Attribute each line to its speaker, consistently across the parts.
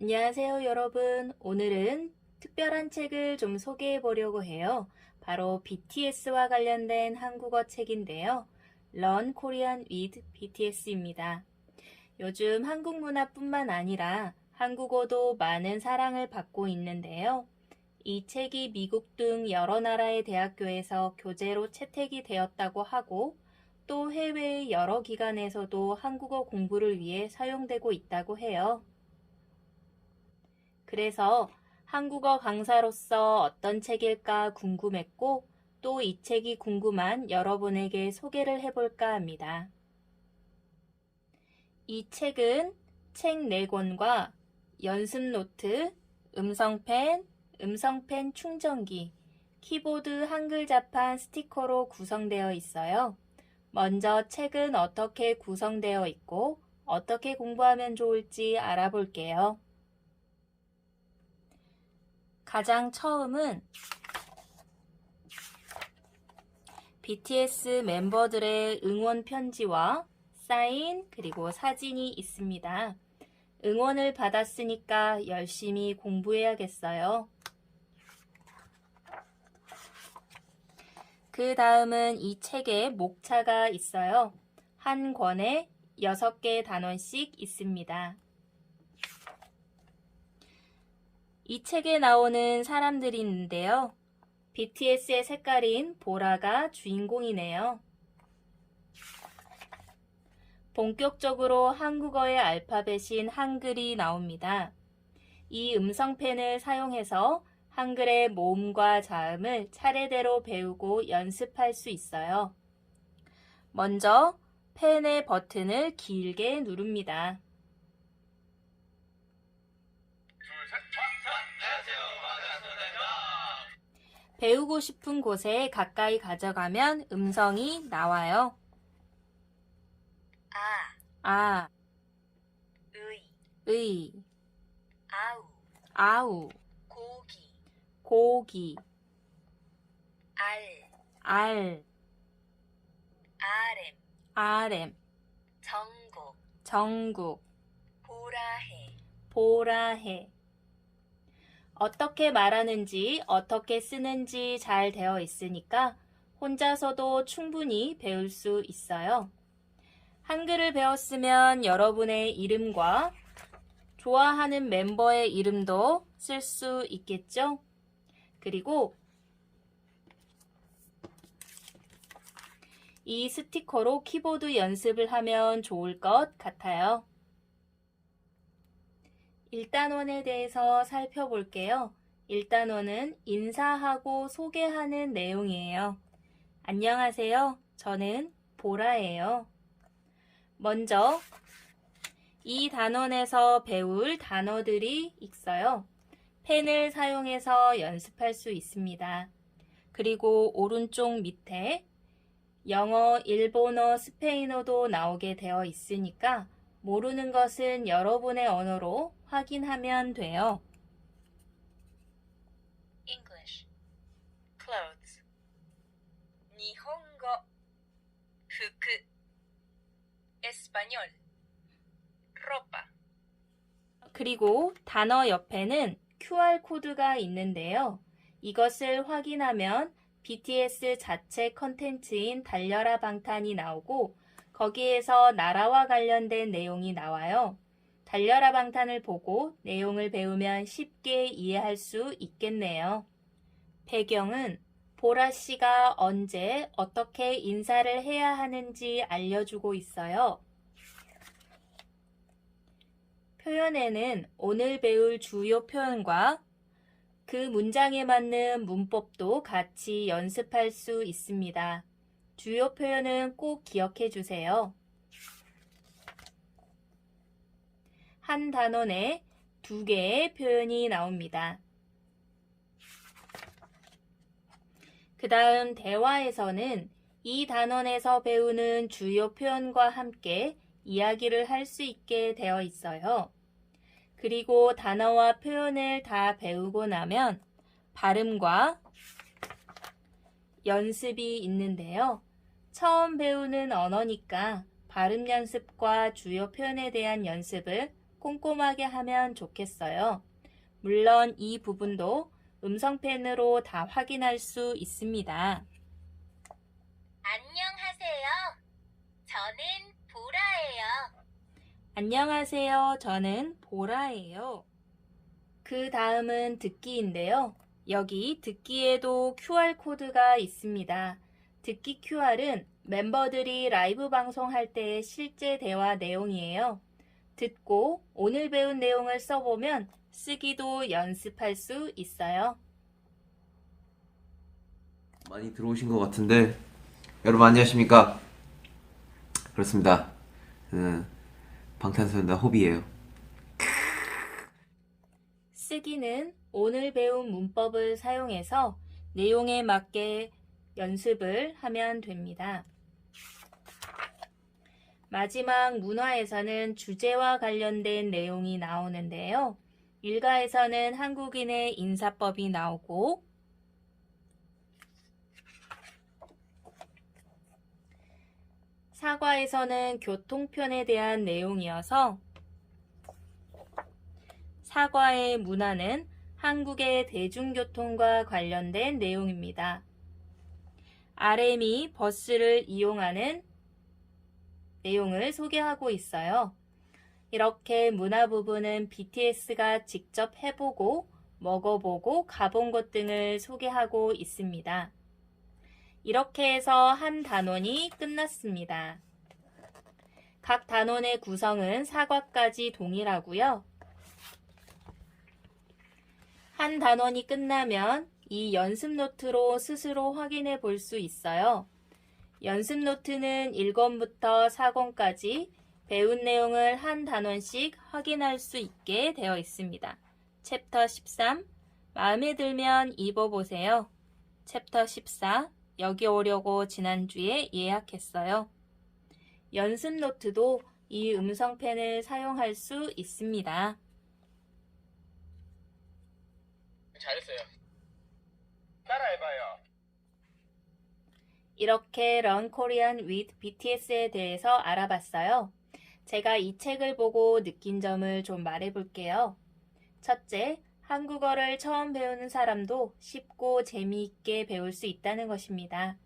Speaker 1: 안녕하세요,
Speaker 2: 여러분. 오늘은 특별한 책을 좀 소개해 보려고 해요. 바로 BTS와 관련된 한국어 책인데요. Learn Korean with BTS입니다. 요즘 한국 문화뿐만 아니라 한국어도 많은 사랑을 받고 있는데요. 이 책이 미국 등 여러 나라의 대학교에서 교재로 채택이 되었다고 하고 또 해외의 여러 기관에서도 한국어 공부를 위해 사용되고 있다고 해요. 그래서 한국어 강사로서 어떤 책일까 궁금했고 또 이 책이 궁금한 여러분에게 소개를 해볼까 합니다. 이 책은 책 4권과 연습 노트, 음성펜, 음성펜 충전기, 키보드 한글 자판 스티커로 구성되어 있어요. 먼저 책은 어떻게 구성되어 있고 어떻게 공부하면 좋을지 알아볼게요. 가장 처음은 BTS 멤버들의 응원 편지와 사인 그리고 사진이 있습니다. 응원을 받았으니까 열심히 공부해야겠어요. 그 다음은 이 책에 목차가 있어요. 한 권에 6개 단원씩 있습니다. 이 책에 나오는 사람들이 있는데요. BTS의 색깔인 보라가 주인공이네요. 본격적으로 한국어의 알파벳인 한글이 나옵니다. 이 음성펜을 사용해서 한글의 모음과 자음을 차례대로 배우고 연습할 수 있어요. 먼저 펜의 버튼을 길게 누릅니다. 배우고 싶은 곳에 가까이 가져가면 음성이 나와요.
Speaker 3: 아,
Speaker 2: 아,
Speaker 3: 의,
Speaker 2: 의,
Speaker 3: 아우,
Speaker 2: 아우, 고기,
Speaker 3: 알,
Speaker 2: 알,
Speaker 3: 아렘,
Speaker 2: 아렘,
Speaker 3: 전국,
Speaker 2: 전국,
Speaker 3: 보라해,
Speaker 2: 보라해. 어떻게 말하는지, 어떻게 쓰는지 잘 되어 있으니까 혼자서도 충분히 배울 수 있어요. 한글을 배웠으면 여러분의 이름과 좋아하는 멤버의 이름도 쓸 수 있겠죠? 그리고 이 스티커로 키보드 연습을 하면 좋을 것 같아요. 1단원에 대해서 살펴볼게요. 1단원은 인사하고 소개하는 내용이에요. 안녕하세요. 저는 보라예요. 먼저 이 단원에서 배울 단어들이 있어요. 펜을 사용해서 연습할 수 있습니다. 그리고 오른쪽 밑에 영어, 일본어, 스페인어도 나오게 되어 있으니까 모르는 것은 여러분의 언어로 확인하면 돼요.
Speaker 3: English, clothes, 니혼고, 후크, español, ropa,
Speaker 2: 그리고 단어 옆에는 QR코드가 있는데요. 이것을 확인하면 BTS 자체 컨텐츠인 달려라 방탄이 나오고 거기에서 나라와 관련된 내용이 나와요. 달려라 방탄을 보고 내용을 배우면 쉽게 이해할 수 있겠네요. 배경은 보라 씨가 언제 어떻게 인사를 해야 하는지 알려주고 있어요. 표현에는 오늘 배울 주요 표현과 그 문장에 맞는 문법도 같이 연습할 수 있습니다. 주요 표현은 꼭 기억해 주세요. 한 단원에 두 개의 표현이 나옵니다. 그 다음 대화에서는 이 단원에서 배우는 주요 표현과 함께 이야기를 할 수 있게 되어 있어요. 그리고 단어와 표현을 다 배우고 나면 발음과 연습이 있는데요. 처음 배우는 언어니까 발음 연습과 주요 표현에 대한 연습을 꼼꼼하게 하면 좋겠어요. 물론 이 부분도 음성펜으로 다 확인할 수 있습니다.
Speaker 3: 안녕하세요. 저는 보라예요.
Speaker 2: 안녕하세요. 저는 보라예요. 그 다음은 듣기인데요. 여기 듣기에도 QR코드가 있습니다. 듣기 QR은 멤버들이 라이브 방송할 때의 실제 대화 내용이에요. 듣고 오늘 배운 내용을 써보면 쓰기도 연습할 수 있어요.
Speaker 4: 많이 들어오신 것 같은데 여러분 안녕하십니까? 그렇습니다. 저는 방탄소년단 호비예요.
Speaker 2: 쓰기는 오늘 배운 문법을 사용해서 내용에 맞게 연습을 하면 됩니다. 마지막 문화에서는 주제와 관련된 내용이 나오는데요. 일가에서는 한국인의 인사법이 나오고 사과에서는 교통편에 대한 내용이어서 사과의 문화는 한국의 대중교통과 관련된 내용입니다. RM이 버스를 이용하는 내용을 소개하고 있어요. 이렇게 문화 부분은 BTS가 직접 해보고 먹어보고 가본 곳 등을 소개하고 있습니다. 이렇게 해서 한 단원이 끝났습니다. 각 단원의 구성은 사과까지 동일하고요. 한 단원이 끝나면 이 연습 노트로 스스로 확인해 볼 수 있어요. 연습 노트는 1권부터 4권까지 배운 내용을 한 단원씩 확인할 수 있게 되어 있습니다. 챕터 13 마음에 들면 입어보세요. 챕터 14 여기 오려고 지난주에 예약했어요. 연습 노트도 이 음성펜을 사용할 수 있습니다.
Speaker 1: 잘했어요. 따라해봐요.
Speaker 2: 이렇게 런 코리안 with BTS에 대해서 알아봤어요. 제가 이 책을 보고 느낀 점을 좀 말해볼게요. 첫째, 한국어를 처음 배우는 사람도 쉽고 재미있게 배울 수 있다는 것입니다.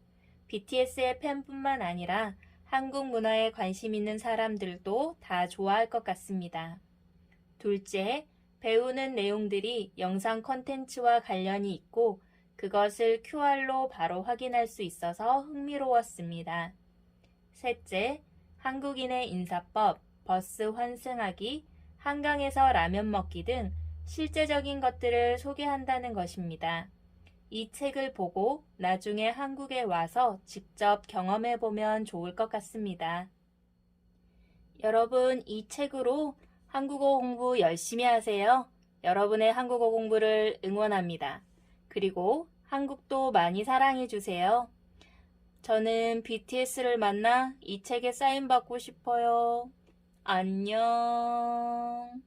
Speaker 2: BTS의 팬뿐만 아니라 한국 문화에 관심 있는 사람들도 다 좋아할 것 같습니다. 둘째, 배우는 내용들이 영상 컨텐츠와 관련이 있고 그것을 QR로 바로 확인할 수 있어서 흥미로웠습니다. 셋째, 한국인의 인사법, 버스 환승하기, 한강에서 라면 먹기 등 실제적인 것들을 소개한다는 것입니다. 이 책을 보고 나중에 한국에 와서 직접 경험해 보면 좋을 것 같습니다. 여러분, 이 책으로 한국어 공부 열심히 하세요. 여러분의 한국어 공부를 응원합니다. 그리고 한국도 많이 사랑해 주세요. 저는 BTS를 만나 이 책에 사인 받고 싶어요. 안녕.